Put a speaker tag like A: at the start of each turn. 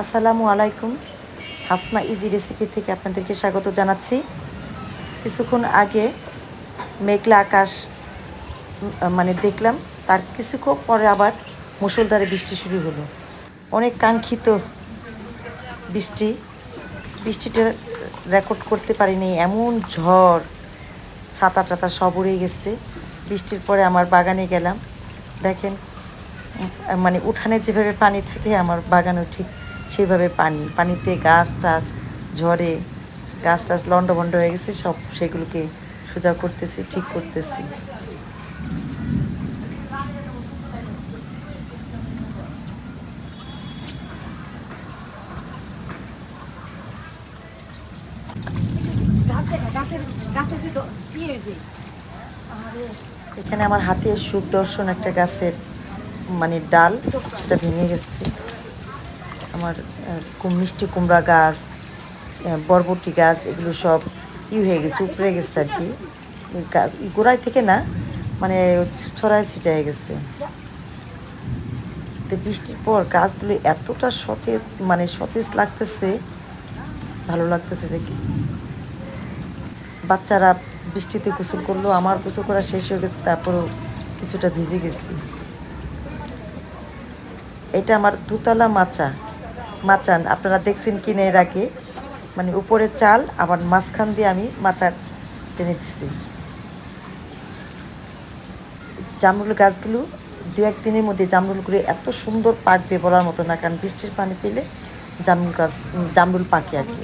A: আসসালামু আলাইকুম। Hasna easy recipe থেকে আপনাদেরকে স্বাগত জানাচ্ছি। কিছুক্ষণ আগে মেঘলা আকাশ মানে দেখলাম, তার কিছুক্ষণ পরে আবার মুষলধারে বৃষ্টি শুরু হলো। অনেক কাঙ্ক্ষিত বৃষ্টি। বৃষ্টিটা রেকর্ড করতে পারিনি, এমন ঝড়, ছাতা টাতা সব উড়ে গেছে। বৃষ্টির পরে আমার বাগানে গেলাম। দেখেন মানে উঠানে যেভাবে পানি থাকে, আমার বাগানও ঠিক সেভাবে পানি, পানিতে গাছ টাছ ঝরে, গাছ টাছ লন্ডভন্ড হয়ে গেছে, সব সেগুলোকে সোজা করতেছি, ঠিক করতেছি। এখানে আমার হাতে সুখ দর্শন একটা গাছের মানে ডাল, সেটা ভেঙে গেছে। আমার মিষ্টি কুমড়া গাছ বরবটি গাছ, এগুলো সব ই হয়ে গেছে উপরে গেছে আর কি। গোড়ায় থেকে না মানে ছড়ায় ছিটায় গেছে। তো বৃষ্টির পর গাছগুলো এতটা সচেত মানে সতেজ লাগতেছে, ভালো লাগতেছে যে কি। বাচ্চারা বৃষ্টিতে গোসল করল, আমার গোসল করা শেষ হয়ে গেছে, তারপরেও কিছুটা ভিজে গেছি। এটা আমার দুতলা মাচা। মাচান, আপনারা দেখছেন কিনে এর আগে? মানে উপরে চাল, আবার মাঝখান দিয়ে আমি মাচা টেনে দিচ্ছি। জামরুল গাছগুলো দু একদিনের মধ্যে জামরুলগুলো এত সুন্দর পাকবে বলার মতো না, কারণ বৃষ্টির পানি পেলে জামরুল গাছ জামরুল পাকে আর কি।